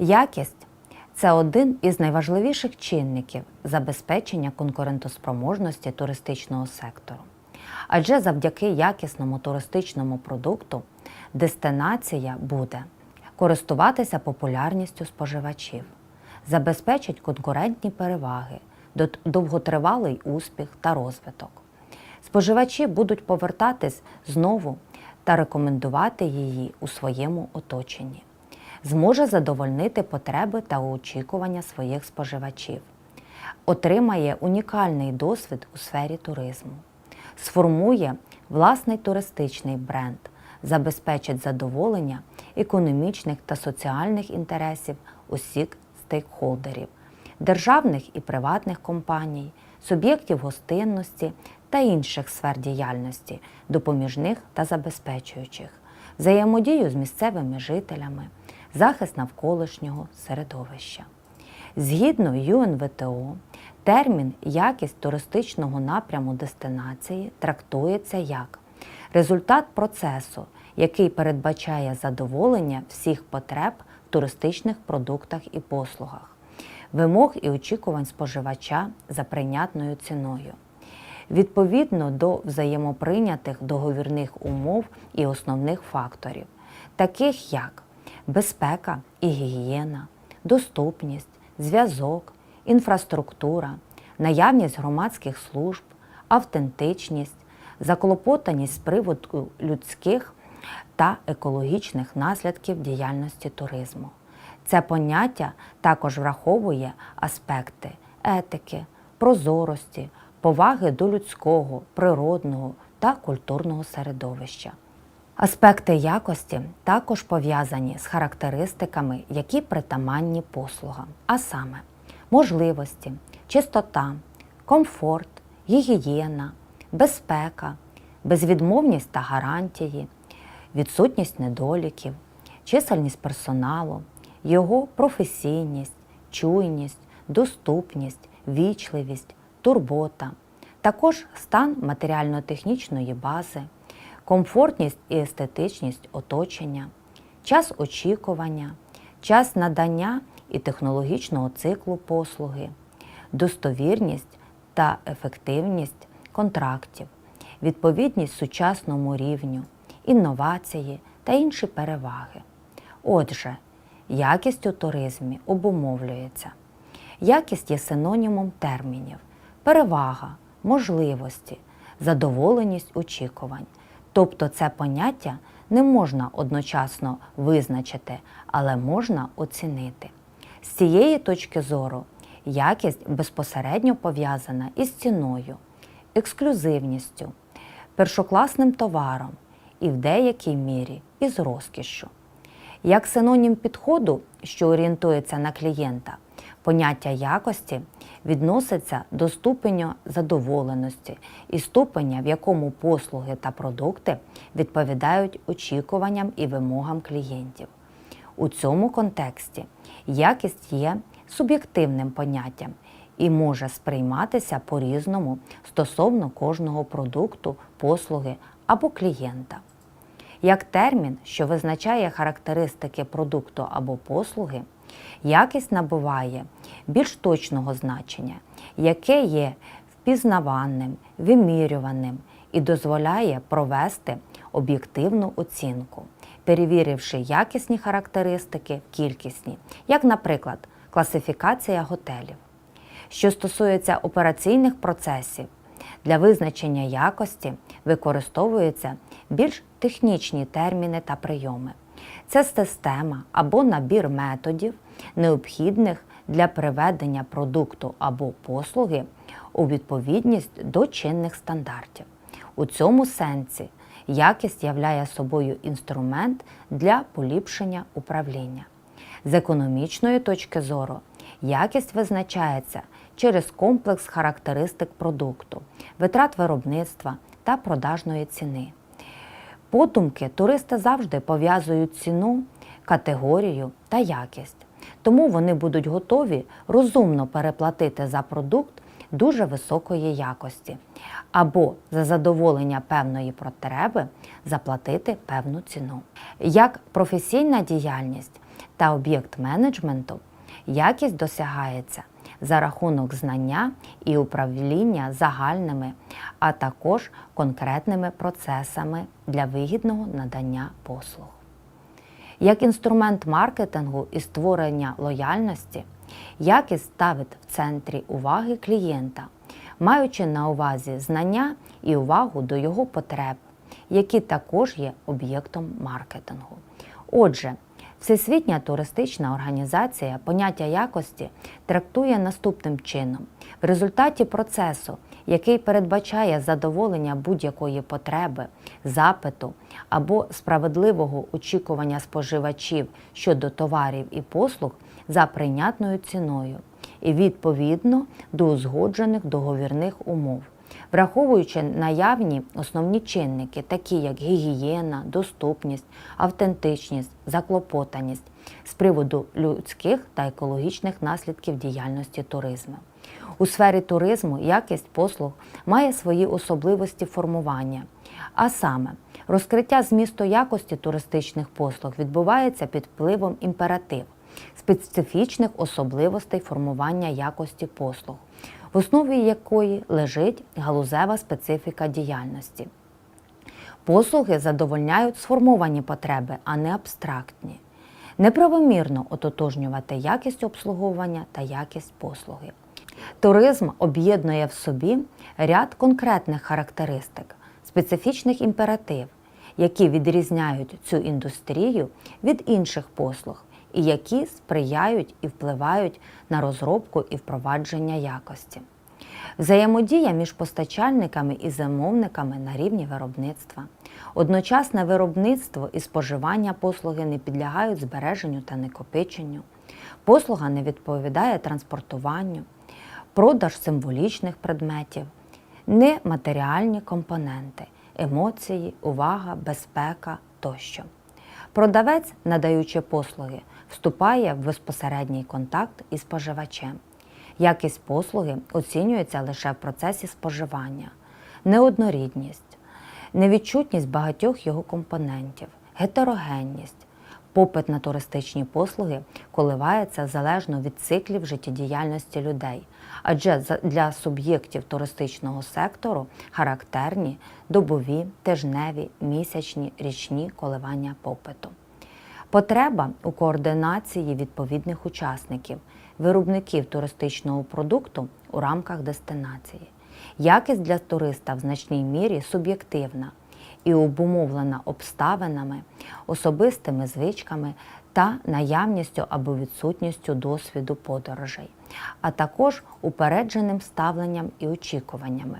Якість це один із найважливіших чинників забезпечення конкурентоспроможності туристичного сектору. Адже завдяки якісному туристичному продукту дестинація буде користуватися популярністю споживачів, забезпечить конкурентні переваги, довготривалий успіх та розвиток. Споживачі будуть повертатись знову та рекомендувати її у своєму оточенні зможе задовольнити потреби та очікування своїх споживачів, отримає унікальний досвід у сфері туризму, сформує власний туристичний бренд, забезпечить задоволення економічних та соціальних інтересів усіх стейкхолдерів, державних і приватних компаній, суб'єктів гостинності та інших сфер діяльності, допоміжних та забезпечуючих, взаємодію з місцевими жителями, захист навколишнього середовища. Згідно ЮНВТО, термін якість туристичного напряму дестинації трактується як результат процесу, який передбачає задоволення всіх потреб в туристичних продуктах і послугах, вимог і очікувань споживача за прийнятною ціною. Відповідно до взаємоприйнятих договірних умов і основних факторів, таких як безпека і гігієна, доступність, зв'язок, інфраструктура, наявність громадських служб, автентичність, заклопотаність з приводу людських та екологічних наслідків діяльності туризму. Це поняття також враховує аспекти етики, прозорості, поваги до людського, природного та культурного середовища. Аспекти якості також пов'язані з характеристиками, які притаманні послугам, а саме можливості, чистота, комфорт, гігієна, безпека, безвідмовність та гарантії, відсутність недоліків, чисельність персоналу, його професійність, чуйність, доступність, вічливість, турбота, також стан матеріально-технічної бази комфортність і естетичність оточення, час очікування, час надання і технологічного циклу послуги, достовірність та ефективність контрактів, відповідність сучасному рівню, інновації та інші переваги. Отже, якість у туризмі обумовлюється. Якість є синонімом термінів, перевага, можливості, задоволеність очікувань. Тобто це поняття не можна одночасно визначити, але можна оцінити. З цієї точки зору якість безпосередньо пов'язана із ціною, ексклюзивністю, першокласним товаром і в деякій мірі із розкішшю. Як синонім підходу, що орієнтується на клієнта, поняття якості відноситься до ступеня задоволеності і ступеня, в якому послуги та продукти відповідають очікуванням і вимогам клієнтів. У цьому контексті якість є суб'єктивним поняттям і може сприйматися по-різному стосовно кожного продукту, послуги або клієнта. Як термін, що визначає характеристики продукту або послуги, якість набуває більш точного значення, яке є впізнаваним, вимірюваним і дозволяє провести об'єктивну оцінку, перевіривши якісні характеристики в кількісні, як, наприклад, класифікація готелів. Що стосується операційних процесів, для визначення якості використовуються більш технічні терміни та прийоми. Це система або набір методів, необхідних для приведення продукту або послуги у відповідність до чинних стандартів. У цьому сенсі якість являє собою інструмент для поліпшення управління. З економічної точки зору якість визначається через комплекс характеристик продукту, витрат виробництва та продажної ціни. Подумки туристи завжди пов'язують ціну, категорію та якість. Тому вони будуть готові розумно переплатити за продукт дуже високої якості або за задоволення певної потреби заплатити певну ціну. Як професійна діяльність та об'єкт менеджменту, якість досягається за рахунок знання і управління загальними, а також конкретними процесами для вигідного надання послуг. Як інструмент маркетингу і створення лояльності, якість ставить в центрі уваги клієнта, маючи на увазі знання і увагу до його потреб, які також є об'єктом маркетингу. Отже, Всесвітня туристична організація поняття якості трактує наступним чином: в результаті процесу, який передбачає задоволення будь-якої потреби, запиту або справедливого очікування споживачів щодо товарів і послуг за прийнятною ціною, і відповідно до узгоджених договірних умов. Враховуючи наявні основні чинники, такі як гігієна, доступність, автентичність, заклопотаність з приводу людських та екологічних наслідків діяльності туризму. У сфері туризму якість послуг має свої особливості формування, а саме розкриття змісту якості туристичних послуг відбувається під впливом імператив, специфічних особливостей формування якості послуг в основі якої лежить галузева специфіка діяльності. Послуги задовольняють сформовані потреби, а не абстрактні. Неправомірно ототожнювати якість обслуговування та якість послуги. Туризм об'єднує в собі ряд конкретних характеристик, специфічних імператив, які відрізняють цю індустрію від інших послуг і які сприяють і впливають на розробку і впровадження якості. Взаємодія між постачальниками і замовниками на рівні виробництва. Одночасне виробництво і споживання послуги не підлягають збереженню та накопиченню. Послуга не відповідає транспортуванню, продаж символічних предметів, нематеріальні компоненти, емоції, увага, безпека тощо. Продавець, надаючи послуги, вступає в безпосередній контакт із споживачем. Якість послуги оцінюється лише в процесі споживання, неоднорідність, невідчутність багатьох його компонентів, гетерогенність. Попит на туристичні послуги коливається залежно від циклів життєдіяльності людей, адже для суб'єктів туристичного сектору характерні добові, тижневі, місячні, річні коливання попиту. Потреба у координації відповідних учасників, виробників туристичного продукту у рамках дестинації. Якість для туриста в значній мірі суб'єктивна і обумовлена обставинами, особистими звичками та наявністю або відсутністю досвіду подорожей, а також упередженим ставленням і очікуваннями,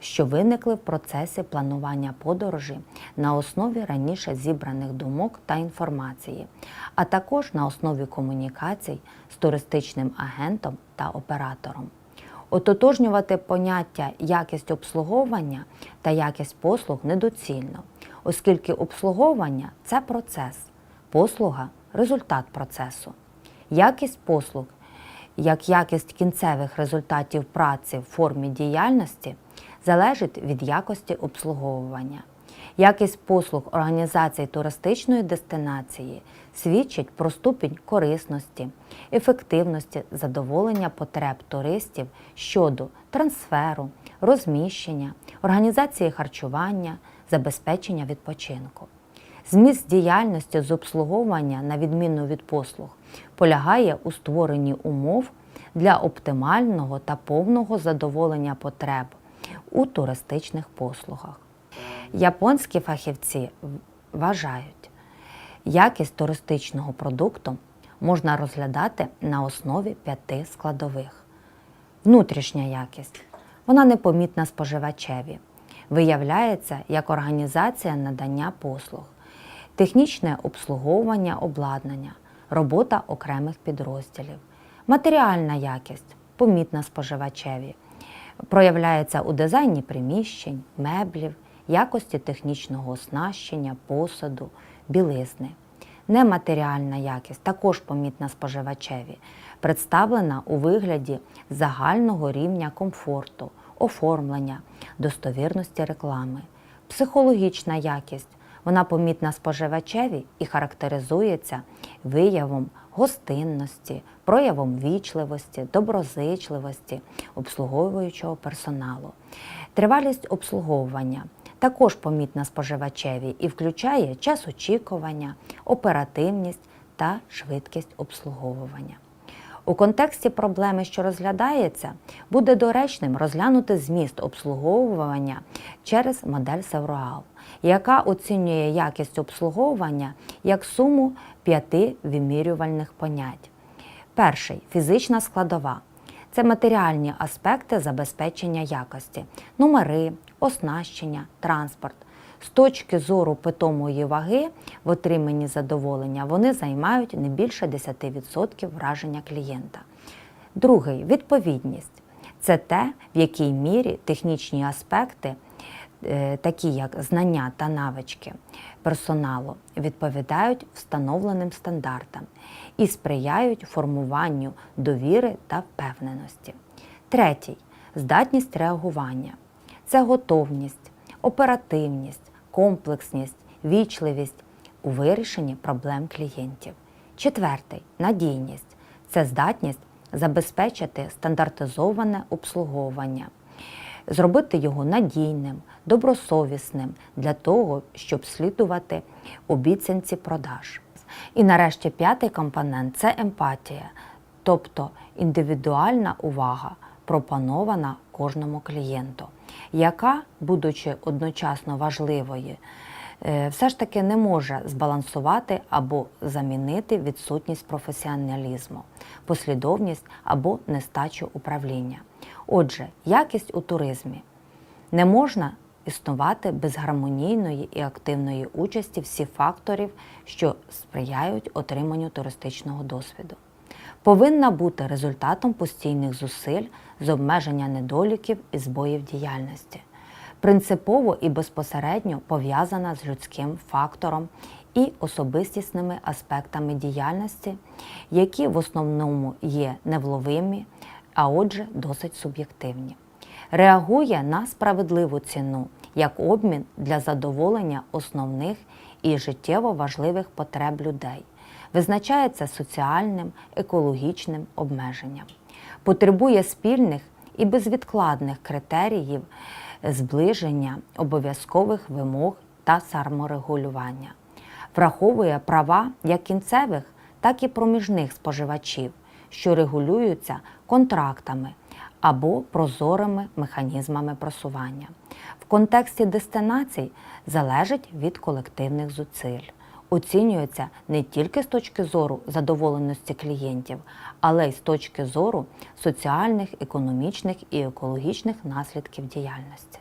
що виникли в процесі планування подорожі на основі раніше зібраних думок та інформації, а також на основі комунікацій з туристичним агентом та оператором. Ототожнювати поняття якість обслуговування та якість послуг недоцільно, оскільки обслуговування це процес, послуга результат процесу. Якість послуг, як якість кінцевих результатів праці в формі діяльності, залежить від якості обслуговування. Якість послуг організацій туристичної дестинації свідчить про ступінь корисності, ефективності задоволення потреб туристів щодо трансферу, розміщення, організації харчування, забезпечення відпочинку. Зміст діяльності з обслуговування, на відміну від послуг, полягає у створенні умов для оптимального та повного задоволення потреб у туристичних послугах. Японські фахівці вважають, якість туристичного продукту можна розглядати на основі п'яти складових. Внутрішня якість. Вона непомітна споживачеві, виявляється як організація надання послуг, технічне обслуговування обладнання, робота окремих підрозділів, матеріальна якість, помітна споживачеві, проявляється у дизайні приміщень, меблів, якості технічного оснащення, посуду, білизни. Нематеріальна якість також помітна споживачеві, представлена у вигляді загального рівня комфорту, оформлення, достовірності реклами. Психологічна якість вона помітна споживачеві і характеризується виявом гостинності, проявом вічливості, доброзичливості обслуговуючого персоналу. Тривалість обслуговування також помітна споживачеві і включає час очікування, оперативність та швидкість обслуговування. У контексті проблеми, що розглядається, буде доречним розглянути зміст обслуговування через модель Севруал, яка оцінює якість обслуговування як суму п'яти вимірювальних понять. Перший фізична складова. Це матеріальні аспекти забезпечення якості, номери, оснащення, транспорт. З точки зору питомої ваги в отриманні задоволення вони займають не більше 10% враження клієнта. Другий відповідність це те, в якій мірі технічні аспекти, е, такі як знання та навички персоналу, відповідають встановленим стандартам і сприяють формуванню довіри та впевненості. Третій здатність реагування це готовність, оперативність, комплексність, вічливість у вирішенні проблем клієнтів. Четвертий надійність це здатність забезпечити стандартизоване обслуговування, зробити його надійним, добросовісним для того, щоб слідувати обіцянці продаж. І нарешті п'ятий компонент це емпатія, тобто індивідуальна увага, пропонована кожному клієнту, яка, будучи одночасно важливою, е, все ж таки не може збалансувати або замінити відсутність професіоналізму, послідовність або нестачу управління. Отже, якість у туризмі не можна існувати без гармонійної і активної участі всіх факторів, що сприяють отриманню туристичного досвіду. Повинна бути результатом постійних зусиль з обмеження недоліків і збоїв діяльності. Принципово і безпосередньо пов'язана з людським фактором і особистісними аспектами діяльності, які в основному є невловимі, а отже, досить суб'єктивні реагує на справедливу ціну як обмін для задоволення основних і життєво важливих потреб людей, визначається соціальним, екологічним обмеженням, потребує спільних і безвідкладних критеріїв зближення обов'язкових вимог та саморегулювання, враховує права як кінцевих, так і проміжних споживачів, що регулюються контрактами або прозорими механізмами просування. Контексті дестинацій залежить від колективних зусиль. Оцінюється не тільки з точки зору задоволеності клієнтів, але й з точки зору соціальних, економічних і екологічних наслідків діяльності.